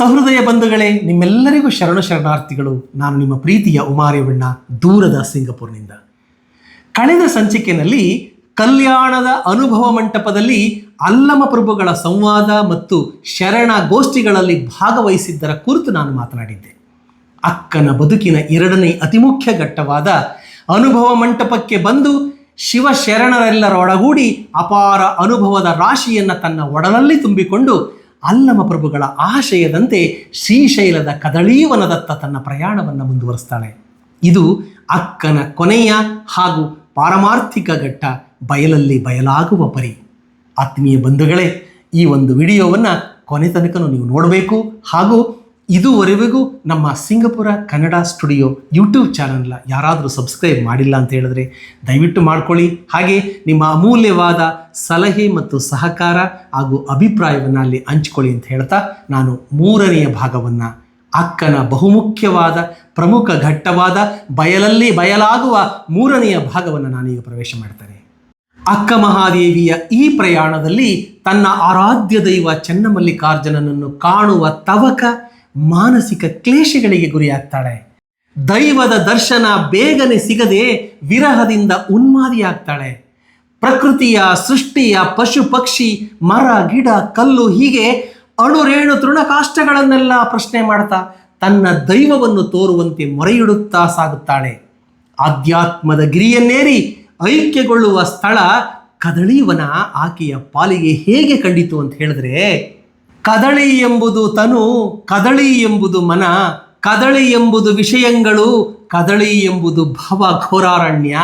ಸಹೃದಯ ಬಂಧುಗಳೇ, ನಿಮ್ಮೆಲ್ಲರಿಗೂ ಶರಣ ಶರಣಾರ್ಥಿಗಳು. ನಾನು ನಿಮ್ಮ ಪ್ರೀತಿಯ ಉಮಾರೇವಣ್ಣ ದೂರದ ಸಿಂಗಪುರ್ನಿಂದ. ಕಳೆದ ಸಂಚಿಕೆಯಲ್ಲಿ ಕಲ್ಯಾಣದ ಅನುಭವ ಮಂಟಪದಲ್ಲಿ ಅಲ್ಲಮ ಪ್ರಭುಗಳ ಸಂವಾದ ಮತ್ತು ಶರಣ ಗೋಷ್ಠಿಗಳಲ್ಲಿ ಭಾಗವಹಿಸಿದ್ದರ ಕುರಿತು ನಾನು ಮಾತನಾಡಿದ್ದೆ. ಅಕ್ಕನ ಬದುಕಿನ ಎರಡನೇ ಅತಿ ಮುಖ್ಯ ಘಟ್ಟವಾದ ಅನುಭವ ಮಂಟಪಕ್ಕೆ ಬಂದು ಶಿವ ಶರಣರೆಲ್ಲರೊಡಗೂಡಿ ಅಪಾರ ಅನುಭವದ ರಾಶಿಯನ್ನು ತನ್ನ ಒಡಲಲ್ಲಿ ತುಂಬಿಕೊಂಡು ಅಲ್ಲಮ ಪ್ರಭುಗಳ ಆಶಯದಂತೆ ಶ್ರೀಶೈಲದ ಕದಳೀವನದತ್ತ ತನ್ನ ಪ್ರಯಾಣವನ್ನು ಮುಂದುವರಿಸ್ತಾಳೆ. ಇದು ಅಕ್ಕನ ಕೊನೆಯ ಹಾಗೂ ಪಾರಮಾರ್ಥಿಕ ಘಟ್ಟ ಬಯಲಲ್ಲಿ ಬಯಲಾಗುವ ಪರಿ. ಆತ್ಮೀಯ ಬಂಧುಗಳೇ, ಈ ಒಂದು ವಿಡಿಯೋವನ್ನು ಕೊನೆ ತನಕನೂ ನೀವು ನೋಡಬೇಕು ಹಾಗೂ ಇದುವರೆಗೂ ನಮ್ಮ ಸಿಂಗಪುರ ಕನ್ನಡ ಸ್ಟುಡಿಯೋ ಯೂಟ್ಯೂಬ್ ಚಾನಲ್ನ ಯಾರಾದರೂ ಸಬ್ಸ್ಕ್ರೈಬ್ ಮಾಡಿಲ್ಲ ಅಂತ ಹೇಳಿದ್ರೆ ದಯವಿಟ್ಟು ಮಾಡ್ಕೊಳ್ಳಿ. ಹಾಗೆ ನಿಮ್ಮ ಅಮೂಲ್ಯವಾದ ಸಲಹೆ ಮತ್ತು ಸಹಕಾರ ಹಾಗೂ ಅಭಿಪ್ರಾಯವನ್ನು ಅಲ್ಲಿ ಹಂಚ್ಕೊಳ್ಳಿ ಅಂತ ಹೇಳ್ತಾ ನಾನು ಮೂರನೆಯ ಭಾಗವನ್ನು ಅಕ್ಕನ ಬಹುಮುಖ್ಯವಾದ ಪ್ರಮುಖ ಘಟ್ಟವಾದ ಬಯಲಲ್ಲಿ ಬಯಲಾಗುವ ಮೂರನೆಯ ಭಾಗವನ್ನು ನಾನೀಗ ಪ್ರವೇಶ ಮಾಡ್ತೇನೆ. ಅಕ್ಕ ಮಹಾದೇವಿಯ ಈ ಪ್ರಯಾಣದಲ್ಲಿ ತನ್ನ ಆರಾಧ್ಯ ದೈವ ಚೆನ್ನಮಲ್ಲಿಕಾರ್ಜುನನನ್ನು ಕಾಣುವ ತವಕ ಮಾನಸಿಕ ಕ್ಲೇಶಗಳಿಗೆ ಗುರಿಯಾಗ್ತಾಳೆ. ದೈವದ ದರ್ಶನ ಬೇಗನೆ ಸಿಗದೆ ವಿರಹದಿಂದ ಉನ್ಮಾದಿಯಾಗ್ತಾಳೆ. ಪ್ರಕೃತಿಯ ಸೃಷ್ಟಿಯ ಪಶು, ಪಕ್ಷಿ, ಮರ, ಗಿಡ, ಕಲ್ಲು ಹೀಗೆ ಅಣುರೇಣು ತೃಣಕಾಷ್ಟಗಳನ್ನೆಲ್ಲ ಪ್ರಶ್ನೆ ಮಾಡ್ತಾ ತನ್ನ ದೈವವನ್ನು ತೋರುವಂತೆ ಮೊರೆಯಿಡುತ್ತಾ ಸಾಗುತ್ತಾಳೆ. ಆಧ್ಯಾತ್ಮದ ಗಿರಿಯನ್ನೇರಿ ಐಕ್ಯಗೊಳ್ಳುವ ಸ್ಥಳ ಕದಳೀವನ ಆಕೆಯ ಪಾಲಿಗೆ ಹೇಗೆ ಕಂಡಿತು ಅಂತ ಹೇಳಿದ್ರೆ ಕದಳಿ ಎಂಬುದು ತನು, ಕದಳಿ ಎಂಬುದು ಮನ, ಕದಳಿ ಎಂಬುದು ವಿಷಯಗಳು, ಕದಳಿ ಎಂಬುದು ಭವ ಘೋರಾರಣ್ಯ.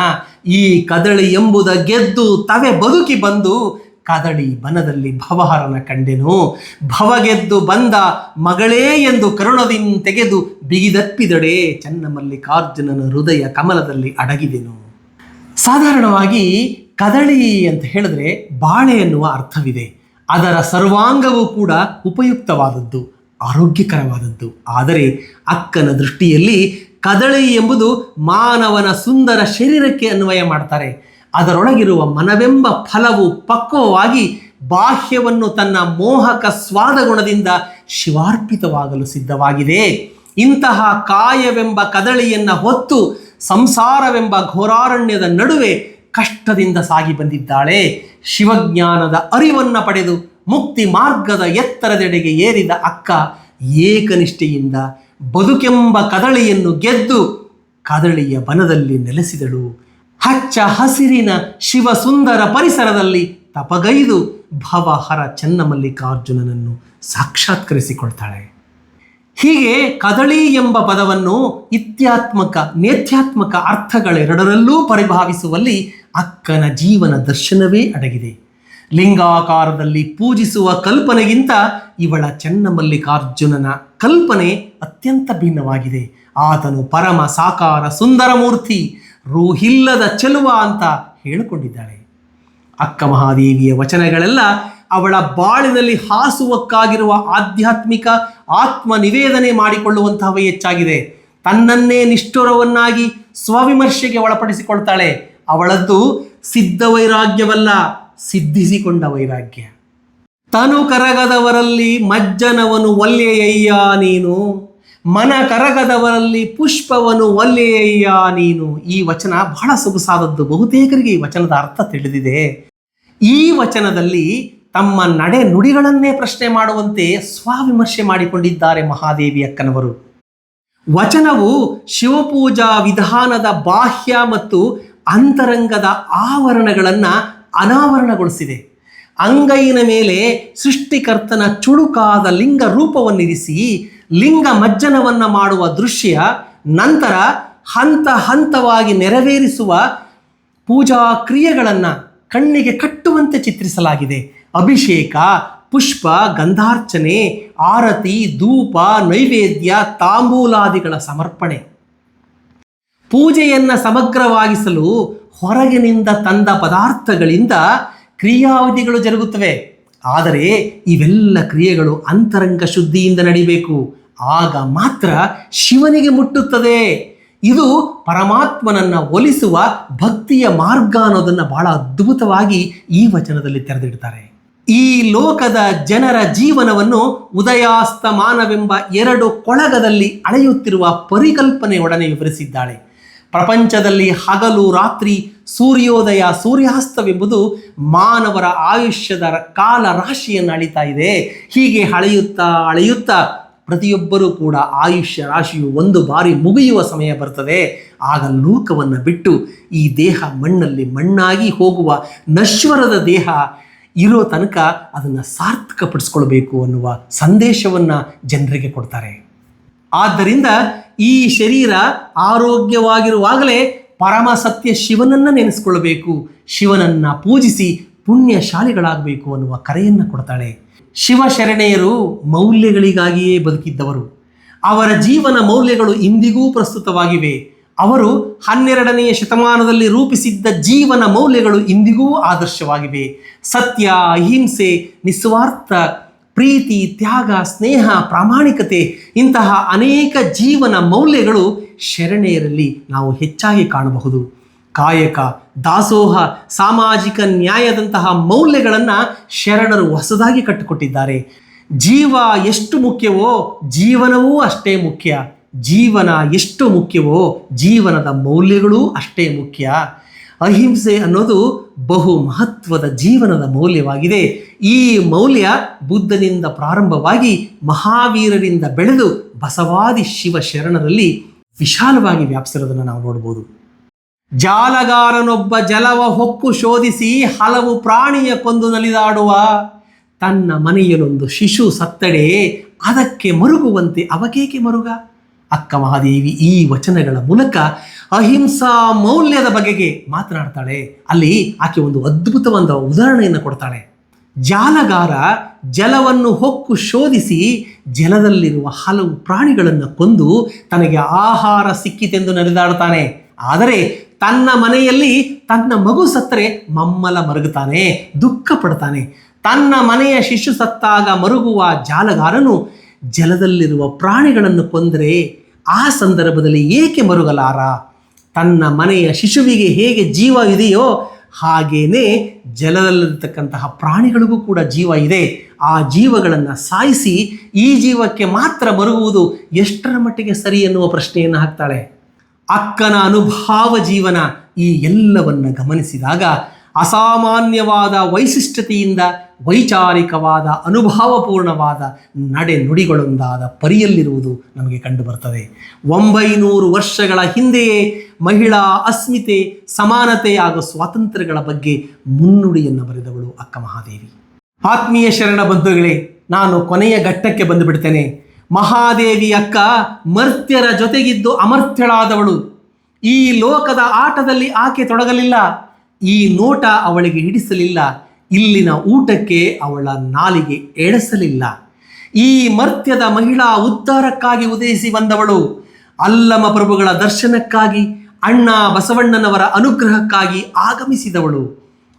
ಈ ಕದಳಿ ಎಂಬುದ ಗೆದ್ದು ತವೆ ಬದುಕಿ ಬಂದು ಕದಳಿ ಬನದಲ್ಲಿ ಭವಹರನ ಕಂಡೆನು. ಭವ ಗೆದ್ದು ಬಂದ ಮಗಳೇ ಎಂದು ಕರುಣದಿಂದ ತೆಗೆದು ಬಿಗಿದಪ್ಪಿದಡೆ ಚನ್ನಮಲ್ಲಿಕಾರ್ಜುನನ ಹೃದಯ ಕಮಲದಲ್ಲಿ ಅಡಗಿದೆನು. ಸಾಧಾರಣವಾಗಿ ಕದಳಿ ಅಂತ ಹೇಳಿದ್ರೆ ಬಾಳೆ ಎನ್ನುವ ಅರ್ಥವಿದೆ. ಅದರ ಸರ್ವಾಂಗವೂ ಕೂಡ ಉಪಯುಕ್ತವಾದದ್ದು, ಆರೋಗ್ಯಕರವಾದದ್ದು. ಆದರೆ ಅಕ್ಕನ ದೃಷ್ಟಿಯಲ್ಲಿ ಕದಳಿ ಎಂಬುದು ಮಾನವನ ಸುಂದರ ಶರೀರಕ್ಕೆ ಅನ್ವಯ ಮಾಡ್ತಾರೆ. ಅದರೊಳಗಿರುವ ಮನವೆಂಬ ಫಲವು ಪಕ್ವವಾಗಿ ಬಾಹ್ಯವನ್ನು ತನ್ನ ಮೋಹಕ ಸ್ವಾದ ಗುಣದಿಂದ ಶಿವಾರ್ಪಿತವಾಗಲು ಸಿದ್ಧವಾಗಿದೆ. ಇಂತಹ ಕಾಯವೆಂಬ ಕದಳಿಯನ್ನು ಹೊತ್ತು ಸಂಸಾರವೆಂಬ ಘೋರಾರಣ್ಯದ ನಡುವೆ ಕಷ್ಟದಿಂದ ಸಾಗಿ ಬಂದಿದ್ದಾಳೆ. ಶಿವಜ್ಞಾನದ ಅರಿವನ್ನು ಪಡೆದು ಮುಕ್ತಿ ಮಾರ್ಗದ ಎತ್ತರದೆಡೆಗೆ ಏರಿದ ಅಕ್ಕ ಏಕನಿಷ್ಠೆಯಿಂದ ಬದುಕೆಂಬ ಕದಳಿಯನ್ನು ಗೆದ್ದು ಕದಳಿಯ ಬನದಲ್ಲಿ ನೆಲೆಸಿದಳು. ಹಚ್ಚ ಹಸಿರಿನ ಶಿವ ಸುಂದರ ಪರಿಸರದಲ್ಲಿ ತಪಗೈದು ಭವಹರ ಚೆನ್ನಮಲ್ಲಿಕಾರ್ಜುನನನ್ನು ಸಾಕ್ಷಾತ್ಕರಿಸಿಕೊಳ್ತಾಳೆ. ಹೀಗೆ ಕದಳಿ ಎಂಬ ಪದವನ್ನು ಇತ್ಯಾತ್ಮಕ, ನೇತ್ಯಾತ್ಮಕ ಅರ್ಥಗಳೆರಡರಲ್ಲೂ ಪರಿಭಾವಿಸುವಲ್ಲಿ ಅಕ್ಕನ ಜೀವನ ದರ್ಶನವೇ ಅಡಗಿದೆ. ಲಿಂಗಾಕಾರದಲ್ಲಿ ಪೂಜಿಸುವ ಕಲ್ಪನೆಗಿಂತ ಇವಳ ಚೆನ್ನಮಲ್ಲಿಕಾರ್ಜುನನ ಕಲ್ಪನೆ ಅತ್ಯಂತ ಭಿನ್ನವಾಗಿದೆ. ಆತನು ಪರಮ ಸಾಕಾರ ಸುಂದರ ಮೂರ್ತಿ, ರೂಹಿಲ್ಲದ ಚೆಲುವ ಅಂತ ಹೇಳಿಕೊಂಡಿದ್ದಾಳೆ. ಅಕ್ಕ ಮಹಾದೇವಿಯ ವಚನಗಳೆಲ್ಲ ಅವಳ ಬಾಳಿನಲ್ಲಿ ಹಾಸುವಕ್ಕಾಗಿರುವ ಆಧ್ಯಾತ್ಮಿಕ ಆತ್ಮ ನಿವೇದನೆ ಮಾಡಿಕೊಳ್ಳುವಂತಹವೇ ಹೆಚ್ಚಾಗಿದೆ. ತನ್ನನ್ನೇ ನಿಷ್ಠುರವನ್ನಾಗಿ ಸ್ವವಿಮರ್ಶೆಗೆ ಒಳಪಡಿಸಿಕೊಳ್ತಾಳೆ. ಅವಳದ್ದು ಸಿದ್ಧ ವೈರಾಗ್ಯವಲ್ಲ, ಸಿದ್ಧಿಸಿಕೊಂಡ ವೈರಾಗ್ಯ. ತನು ಕರಗದವರಲ್ಲಿ ಮಜ್ಜನವನು ಒಲ್ಲೆಯಯ್ಯ ನೀನು. ಮನ ಕರಗದವರಲ್ಲಿ ಪುಷ್ಪವನು ಒಲ್ಲೆಯಯ್ಯ ನೀನು. ಈ ವಚನ ಬಹಳ ಸೊಗಸಾದದ್ದು. ಬಹುತೇಕರಿಗೆ ಈ ವಚನದ ಅರ್ಥ ತಿಳಿದಿದೆ. ಈ ವಚನದಲ್ಲಿ ತಮ್ಮ ನಡೆ ನುಡಿಗಳನ್ನೇ ಪ್ರಶ್ನೆ ಮಾಡುವಂತೆ ಸ್ವವಿಮರ್ಶೆ ಮಾಡಿಕೊಂಡಿದ್ದಾರೆ ಮಹಾದೇವಿ ಅಕ್ಕನವರು. ವಚನವು ಶಿವಪೂಜಾ ವಿಧಾನದ ಬಾಹ್ಯ ಮತ್ತು ಅಂತರಂಗದ ಆವರಣಗಳನ್ನು ಅನಾವರಣಗೊಳಿಸಿದೆ. ಅಂಗೈನ ಮೇಲೆ ಸೃಷ್ಟಿಕರ್ತನ ಚುಡುಕಾದ ಲಿಂಗ ರೂಪವನ್ನಿರಿಸಿ ಲಿಂಗ ಮಜ್ಜನವನ್ನು ಮಾಡುವ ದೃಶ್ಯ, ನಂತರ ಹಂತ ಹಂತವಾಗಿ ನೆರವೇರಿಸುವ ಪೂಜಾ ಕ್ರಿಯೆಗಳನ್ನು ಕಣ್ಣಿಗೆ ಕಟ್ಟುವಂತೆ ಚಿತ್ರಿಸಲಾಗಿದೆ. ಅಭಿಷೇಕ, ಪುಷ್ಪ, ಗಂಧಾರ್ಚನೆ, ಆರತಿ, ಧೂಪ, ನೈವೇದ್ಯ, ತಾಂಬೂಲಾದಿಗಳ ಸಮರ್ಪಣೆ. ಪೂಜೆಯನ್ನು ಸಮಗ್ರವಾಗಿಸಲು ಹೊರಗಿನಿಂದ ತಂದ ಪದಾರ್ಥಗಳಿಂದ ಕ್ರಿಯಾವಿಧಿಗಳು ಜರುಗುತ್ತವೆ. ಆದರೆ ಇವೆಲ್ಲ ಕ್ರಿಯೆಗಳು ಅಂತರಂಗ ಶುದ್ಧಿಯಿಂದ ನಡಿಬೇಕು. ಆಗ ಮಾತ್ರ ಶಿವನಿಗೆ ಮುಟ್ಟುತ್ತದೆ. ಇದು ಪರಮಾತ್ಮನನ್ನ ಒಲಿಸುವ ಭಕ್ತಿಯ ಮಾರ್ಗ ಅನ್ನೋದನ್ನು ಬಹಳ ಅದ್ಭುತವಾಗಿ ಈ ವಚನದಲ್ಲಿ ತೆರೆದಿಡ್ತಾರೆ. ಈ ಲೋಕದ ಜನರ ಜೀವನವನ್ನು ಉದಯಾಸ್ತಮಾನವೆಂಬ ಎರಡು ಕೊಳಗದಲ್ಲಿ ಅಳೆಯುತ್ತಿರುವ ಪರಿಕಲ್ಪನೆಯೊಡನೆ ವಿವರಿಸಿದ್ದಾಳೆ. ಪ್ರಪಂಚದಲ್ಲಿ ಹಗಲು ರಾತ್ರಿ ಸೂರ್ಯೋದಯ ಸೂರ್ಯಾಸ್ತವೆಂಬುದು ಮಾನವರ ಆಯುಷ್ಯದ ಕಾಲ ರಾಶಿಯನ್ನು ಅಳಿತಾ ಇದೆ. ಹೀಗೆ ಅಳೆಯುತ್ತಾ ಅಳೆಯುತ್ತಾ ಪ್ರತಿಯೊಬ್ಬರೂ ಕೂಡ ಆಯುಷ್ಯ ರಾಶಿಯು ಒಂದು ಬಾರಿ ಮುಗಿಯುವ ಸಮಯ ಬರ್ತದೆ. ಆಗ ಲೋಕವನ್ನು ಬಿಟ್ಟು ಈ ದೇಹ ಮಣ್ಣಲ್ಲಿ ಮಣ್ಣಾಗಿ ಹೋಗುವ ನಶ್ವರದ ದೇಹ ಇರೋ ತನಕ ಅದನ್ನು ಸಾರ್ಥಕಪಡಿಸ್ಕೊಳ್ಬೇಕು ಅನ್ನುವ ಸಂದೇಶವನ್ನು ಜನರಿಗೆ ಕೊಡ್ತಾರೆ. ಆದ್ದರಿಂದ ಈ ಶರೀರ ಆರೋಗ್ಯವಾಗಿರುವಾಗಲೇ ಪರಮ ಸತ್ಯ ಶಿವನನ್ನು ನೆನೆಸ್ಕೊಳ್ಬೇಕು. ಶಿವನನ್ನು ಪೂಜಿಸಿ ಪುಣ್ಯಶಾಲಿಗಳಾಗಬೇಕು ಅನ್ನುವ ಕರೆಯನ್ನು ಕೊಡ್ತಾಳೆ. ಶಿವಶರಣೆಯರು ಮೌಲ್ಯಗಳಿಗಾಗಿಯೇ ಬದುಕಿದ್ದವರು. ಅವರ ಜೀವನ ಮೌಲ್ಯಗಳು ಇಂದಿಗೂ ಪ್ರಸ್ತುತವಾಗಿವೆ. ಅವರು ಹನ್ನೆರಡನೆಯ ಶತಮಾನದಲ್ಲಿ ರೂಪಿಸಿದ್ದ ಜೀವನ ಮೌಲ್ಯಗಳು ಇಂದಿಗೂ ಆದರ್ಶವಾಗಿವೆ. ಸತ್ಯ, ಅಹಿಂಸೆ, ನಿಸ್ವಾರ್ಥ, ಪ್ರೀತಿ, ತ್ಯಾಗ, ಸ್ನೇಹ, ಪ್ರಾಮಾಣಿಕತೆ ಇಂತಹ ಅನೇಕ ಜೀವನ ಮೌಲ್ಯಗಳು ಶರಣೆಯರಲ್ಲಿ ನಾವು ಹೆಚ್ಚಾಗಿ ಕಾಣಬಹುದು. ಕಾಯಕ, ದಾಸೋಹ, ಸಾಮಾಜಿಕ ನ್ಯಾಯದಂತಹ ಮೌಲ್ಯಗಳನ್ನು ಶರಣರು ಹೊಸದಾಗಿ ಕಟ್ಟಿಕೊಟ್ಟಿದ್ದಾರೆ. ಜೀವ ಎಷ್ಟು ಮುಖ್ಯವೋ ಜೀವನವೂ ಅಷ್ಟೇ ಮುಖ್ಯ. ಜೀವನ ಎಷ್ಟು ಮುಖ್ಯವೋ, ಜೀವನದ ಮೌಲ್ಯಗಳೂ ಅಷ್ಟೇ ಮುಖ್ಯ. ಅಹಿಂಸೆ ಅನ್ನೋದು ಬಹು ಮಹತ್ವದ ಜೀವನದ ಮೌಲ್ಯವಾಗಿದೆ. ಈ ಮೌಲ್ಯ ಬುದ್ಧನಿಂದ ಪ್ರಾರಂಭವಾಗಿ ಮಹಾವೀರರಿಂದ ಬೆಳೆದು ಬಸವಾದಿ ಶಿವ ಶರಣರಲ್ಲಿ ವಿಶಾಲವಾಗಿ ವ್ಯಾಪಿಸಿರೋದನ್ನು ನಾವು ನೋಡ್ಬೋದು. ಜಾಲಗಾರನೊಬ್ಬ ಜಲವ ಹೊಕ್ಕು ಶೋಧಿಸಿ ಹಲವು ಪ್ರಾಣಿಯ ಕೊಂದು ನಲಿದಾಡುವ. ತನ್ನ ಮನೆಯಲ್ಲೊಂದು ಶಿಶು ಸತ್ತಡೆ, ಅದಕ್ಕೆ ಮರುಗುವಂತೆ ಅವಕೇಕೆ ಮರುಗ? ಅಕ್ಕ ಮಹಾದೇವಿ ಈ ವಚನಗಳ ಮೂಲಕ ಅಹಿಂಸಾ ಮೌಲ್ಯದ ಬಗೆಗೆ ಮಾತನಾಡ್ತಾಳೆ. ಅಲ್ಲಿ ಆಕೆ ಒಂದು ಅದ್ಭುತವಾದ ಉದಾಹರಣೆಯನ್ನು ಕೊಡ್ತಾಳೆ. ಜಾಲಗಾರ ಜಲವನ್ನು ಹೊಕ್ಕು ಶೋಧಿಸಿ ಜಲದಲ್ಲಿರುವ ಹಲವು ಪ್ರಾಣಿಗಳನ್ನು ಕೊಂದು ತನಗೆ ಆಹಾರ ಸಿಕ್ಕಿತೆಂದು ನಡೆದಾಡ್ತಾನೆ ಆದರೆ ತನ್ನ ಮನೆಯಲ್ಲಿ ತನ್ನ ಮಗು ಸತ್ತರೆ ಮಮ್ಮಲ ಮರುಗುತ್ತಾನೆ ದುಃಖ ಪಡ್ತಾನೆ ತನ್ನ ಮನೆಯ ಶಿಶು ಸತ್ತಾಗ ಮರುಗುವ ಜಾಲಗಾರನು ಜಲದಲ್ಲಿರುವ ಪ್ರಾಣಿಗಳನ್ನು ಕೊಂದರೆ ಆ ಸಂದರ್ಭದಲ್ಲಿ ಏಕೆ ಮರುಗಲಾರ? ತನ್ನ ಮನೆಯ ಶಿಶುವಿಗೆ ಹೇಗೆ ಜೀವ ಇದೆಯೋ ಹಾಗೇನೆ ಜಲದಲ್ಲಿರತಕ್ಕಂತಹ ಪ್ರಾಣಿಗಳಿಗೂ ಕೂಡ ಜೀವ ಇದೆ. ಆ ಜೀವಗಳನ್ನು ಸಾಯಿಸಿ ಈ ಜೀವಕ್ಕೆ ಮಾತ್ರ ಮರುಗುವುದು ಎಷ್ಟರ ಮಟ್ಟಿಗೆ ಸರಿ ಎನ್ನುವ ಪ್ರಶ್ನೆಯನ್ನು ಹಾಕ್ತಾಳೆ. ಅಕ್ಕನ ಅನುಭಾವ ಜೀವನ ಈ ಎಲ್ಲವನ್ನ ಗಮನಿಸಿದಾಗ ಅಸಾಮಾನ್ಯವಾದ ವೈಶಿಷ್ಟ್ಯತೆಯಿಂದ ವೈಚಾರಿಕವಾದ ಅನುಭಾವಪೂರ್ಣವಾದ ನಡೆ ನುಡಿಗಳೊಂದಾದ ಪರಿಯಲ್ಲಿರುವುದು ನಮಗೆ ಕಂಡುಬರ್ತದೆ. ಒಂಬೈನೂರು ವರ್ಷಗಳ ಹಿಂದೆಯೇ ಮಹಿಳಾ ಅಸ್ಮಿತೆ ಸಮಾನತೆ ಹಾಗೂ ಸ್ವಾತಂತ್ರ್ಯಗಳ ಬಗ್ಗೆ ಮುನ್ನುಡಿಯನ್ನು ಬರೆದವಳು ಅಕ್ಕ ಮಹಾದೇವಿ. ಆತ್ಮೀಯ ಶರಣ ಬಂಧುಗಳೇ, ನಾನು ಕೊನೆಯ ಘಟ್ಟಕ್ಕೆ ಬಂದು ಬಿಡ್ತೇನೆ ಮಹಾದೇವಿ ಅಕ್ಕ ಮರ್ತ್ಯರ ಜೊತೆಗಿದ್ದು ಅಮರ್ಥ್ಯಳಾದವಳು. ಈ ಲೋಕದ ಆಟದಲ್ಲಿ ಆಕೆ ತೊಡಗಲಿಲ್ಲ. ಈ ನೋಟ ಅವಳಿಗೆ ಹಿಡಿಸಲಿಲ್ಲ, ಇಲ್ಲಿನ ಊಟಕ್ಕೆ ಅವಳ ನಾಲಿಗೆ ಎಳೆಸಲಿಲ್ಲ. ಈ ಮರ್ತ್ಯದ ಮಹಿಳಾ ಉದ್ಧಾರಕ್ಕಾಗಿ ಉದಯಿಸಿ ಬಂದವಳು, ಅಲ್ಲಮ ಪ್ರಭುಗಳ ದರ್ಶನಕ್ಕಾಗಿ, ಅಣ್ಣ ಬಸವಣ್ಣನವರ ಅನುಗ್ರಹಕ್ಕಾಗಿ ಆಗಮಿಸಿದವಳು.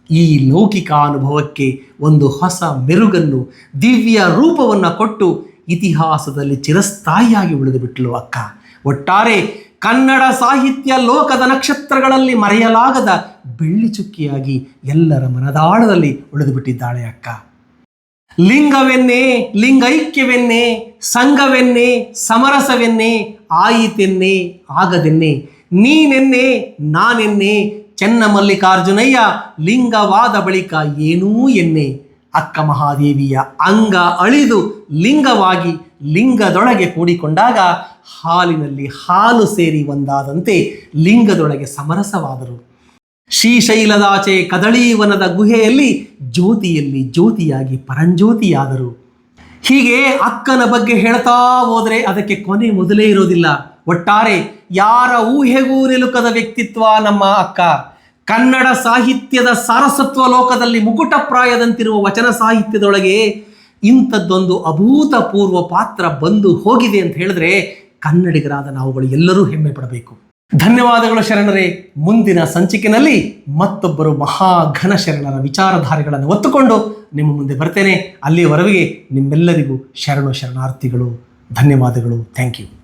ಈ ಲೌಕಿಕ ಅನುಭವಕ್ಕೆ ಒಂದು ಹೊಸ ಮೆರುಗನ್ನು, ದಿವ್ಯ ರೂಪವನ್ನು ಕೊಟ್ಟು ಇತಿಹಾಸದಲ್ಲಿ ಚಿರಸ್ಥಾಯಿಯಾಗಿ ಉಳಿದು ಬಿಟ್ಟಳು ಅಕ್ಕ. ಒಟ್ಟಾರೆ ಕನ್ನಡ ಸಾಹಿತ್ಯ ಲೋಕದ ನಕ್ಷತ್ರಗಳಲ್ಲಿ ಮರೆಯಲಾಗದ ಬೆಳ್ಳಿ ಚುಕ್ಕಿಯಾಗಿ ಎಲ್ಲರ ಮನದಾಳದಲ್ಲಿ ಉಳಿದು ಬಿಟ್ಟಿದ್ದಾಳೆ ಅಕ್ಕ. ಲಿಂಗವೆನ್ನೇ, ಲಿಂಗೈಕ್ಯವೆನ್ನೇ, ಸಂಘವೆನ್ನೇ, ಸಮರಸವೆನ್ನೇ, ಆಯಿತೆನ್ನೇ, ಆಗದೆನ್ನೇ, ನೀನೆನ್ನೆ, ನಾನೆನ್ನೆ ಚೆನ್ನ ಮಲ್ಲಿಕಾರ್ಜುನಯ್ಯ ಲಿಂಗವಾದ ಬಳಿಕ ಏನೂ ಎನ್ನೆ. ಅಕ್ಕ ಮಹಾದೇವಿಯ ಅಂಗ ಅಳಿದು ಲಿಂಗವಾಗಿ ಲಿಂಗದೊಳಗೆ ಕೂಡಿಕೊಂಡಾಗ ಹಾಲಿನಲ್ಲಿ ಹಾಲು ಸೇರಿ ಒಂದಾದಂತೆ ಲಿಂಗದೊಳಗೆ ಸಮರಸವಾದರು. ಶ್ರೀಶೈಲದಾಚೆ ಕದಳೀವನದ ಗುಹೆಯಲ್ಲಿ ಜ್ಯೋತಿಯಲ್ಲಿ ಜ್ಯೋತಿಯಾಗಿ ಪರಂಜ್ಯೋತಿಯಾದರು. ಹೀಗೆ ಅಕ್ಕನ ಬಗ್ಗೆ ಹೇಳ್ತಾ ಹೋದರೆ ಅದಕ್ಕೆ ಕೊನೆ ಮೊದಲೇ ಇರೋದಿಲ್ಲ. ಒಟ್ಟಾರೆ ಯಾರ ಊಹೆಗೂ ನಿಲುಕದ ವ್ಯಕ್ತಿತ್ವ ನಮ್ಮ ಅಕ್ಕ. ಕನ್ನಡ ಸಾಹಿತ್ಯದ ಸಾರಸತ್ವ ಲೋಕದಲ್ಲಿ ಮುಕುಟಪ್ರಾಯದಂತಿರುವ ವಚನ ಸಾಹಿತ್ಯದೊಳಗೆ ಇಂಥದ್ದೊಂದು ಅಭೂತಪೂರ್ವ ಪಾತ್ರ ಬಂದು ಹೋಗಿದೆ ಅಂತ ಹೇಳಿದ್ರೆ ಕನ್ನಡಿಗರಾದ ನಾವುಗಳು ಎಲ್ಲರೂ ಹೆಮ್ಮೆ ಪಡಬೇಕು. ಧನ್ಯವಾದಗಳು ಶರಣರೇ. ಮುಂದಿನ ಸಂಚಿಕೆಯಲ್ಲಿ ಮತ್ತೊಬ್ಬರು ಮಹಾಘನ ಶರಣರ ವಿಚಾರಧಾರೆಗಳನ್ನು ಒತ್ತುಕೊಂಡು ನಿಮ್ಮ ಮುಂದೆ ಬರ್ತೇನೆ. ಅಲ್ಲಿಯವರೆಗೆ ನಿಮ್ಮೆಲ್ಲರಿಗೂ ಶರಣು ಶರಣಾರ್ಥಿಗಳು. ಧನ್ಯವಾದಗಳು. Thank you.